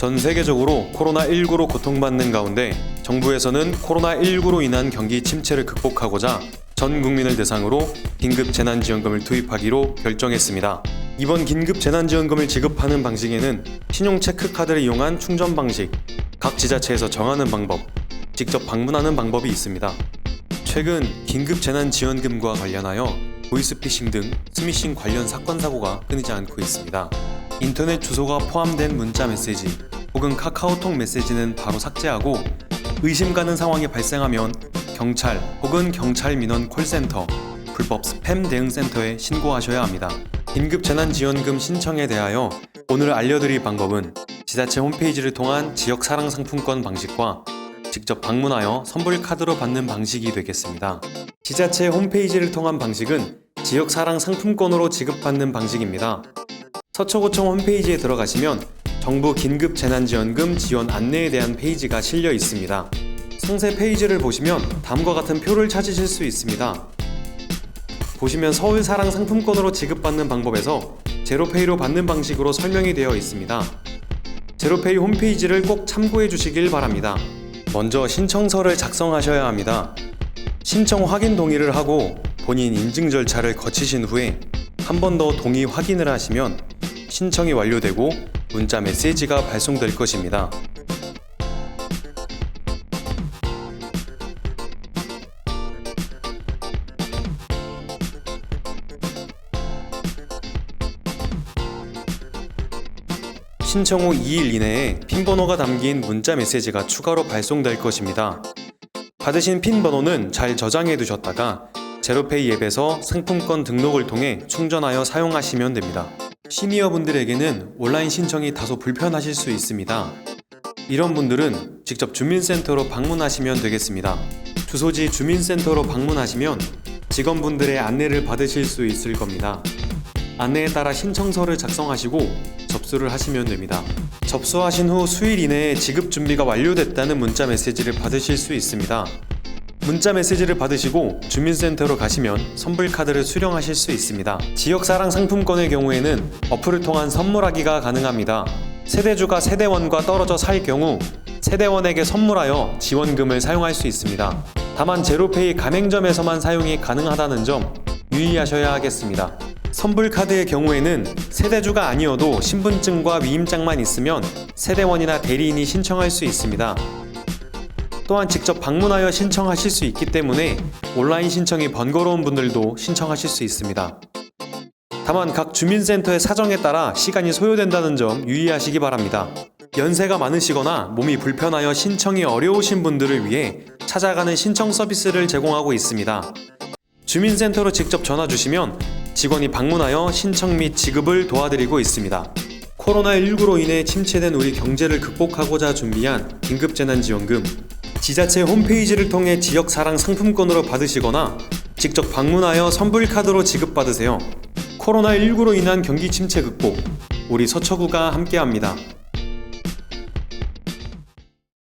전 세계적으로 코로나19로 고통받는 가운데 정부에서는 코로나19로 인한 경기 침체를 극복하고자 전 국민을 대상으로 긴급 재난지원금을 투입하기로 결정했습니다. 이번 긴급 재난지원금을 지급하는 방식에는 신용 체크카드를 이용한 충전 방식, 각 지자체에서 정하는 방법, 직접 방문하는 방법이 있습니다. 최근 긴급 재난지원금과 관련하여 보이스피싱 등 스미싱 관련 사건 사고가 끊이지 않고 있습니다. 인터넷 주소가 포함된 문자 메시지 혹은 카카오톡 메시지는 바로 삭제하고 의심 가는 상황이 발생하면 경찰 혹은 경찰 민원 콜센터 불법 스팸 대응 센터에 신고하셔야 합니다. 긴급 재난지원금 신청에 대하여 오늘 알려드릴 방법은 지자체 홈페이지를 통한 지역 사랑 상품권 방식과 직접 방문하여 선불 카드로 받는 방식이 되겠습니다. 지자체 홈페이지를 통한 방식은 지역 사랑 상품권으로 지급받는 방식입니다. 서초구청 홈페이지에 들어가시면 정부 긴급 재난지원금 지원 안내에 대한 페이지가 실려 있습니다. 상세 페이지를 보시면 다음과 같은 표를 찾으실 수 있습니다. 보시면 서울 사랑 상품권으로 지급받는 방법에서 제로페이로 받는 방식으로 설명이 되어 있습니다. 제로페이 홈페이지를 꼭 참고해 주시길 바랍니다. 먼저 신청서를 작성하셔야 합니다. 신청 확인 동의를 하고 본인 인증 절차를 거치신 후에 한 번 더 동의 확인을 하시면 신청이 완료되고 문자 메시지가 발송될 것입니다. 신청 후 2일 이내에 핀 번호가 담긴 문자 메시지가 추가로 발송될 것입니다. 받으신 핀 번호는 잘 저장해 두셨다가 제로페이 앱에서 상품권 등록을 통해 충전하여 사용하시면 됩니다. 시니어 분들에게는 온라인 신청이 다소 불편하실 수 있습니다. 이런 분들은 직접 주민센터로 방문하시면 되겠습니다. 주소지 주민센터로 방문하시면 직원분들의 안내를 받으실 수 있을 겁니다. 안내에 따라 신청서를 작성하시고 접수를 하시면 됩니다. 접수하신 후 수일 이내에 지급 준비가 완료됐다는 문자 메시지를 받으실 수 있습니다. 문자 메시지를 받으시고 주민센터로 가시면 선불 카드를 수령하실 수 있습니다. 지역 사랑 상품권의 경우에는 어플을 통한 선물하기가 가능합니다. 세대주가 세대원과 떨어져 살 경우 세대원에게 선물하여 지원금을 사용할 수 있습니다. 다만 제로페이 가맹점에서만 사용이 가능하다는 점 유의하셔야 하겠습니다. 선불 카드의 경우에는 세대주가 아니어도 신분증과 위임장만 있으면 세대원이나 대리인이 신청할 수 있습니다. 또한 직접 방문하여 신청하실 수 있기 때문에 온라인 신청이 번거로운 분들도 신청하실 수 있습니다. 다만 각 주민센터의 사정에 따라 시간이 소요된다는 점 유의하시기 바랍니다. 연세가 많으시거나 몸이 불편하여 신청이 어려우신 분들을 위해 찾아가는 신청 서비스를 제공하고 있습니다. 주민센터로 직접 전화 주시면 직원이 방문하여 신청 및 지급을 도와드리고 있습니다. 코로나19로 인해 침체된 우리 경제를 극복하고자 준비한 긴급재난지원금 지자체 홈페이지를 통해 지역 사랑 상품권으로 받으시거나 직접 방문하여 선불카드로 지급받으세요. 코로나19로 인한 경기 침체 극복 우리 서초구가 함께합니다.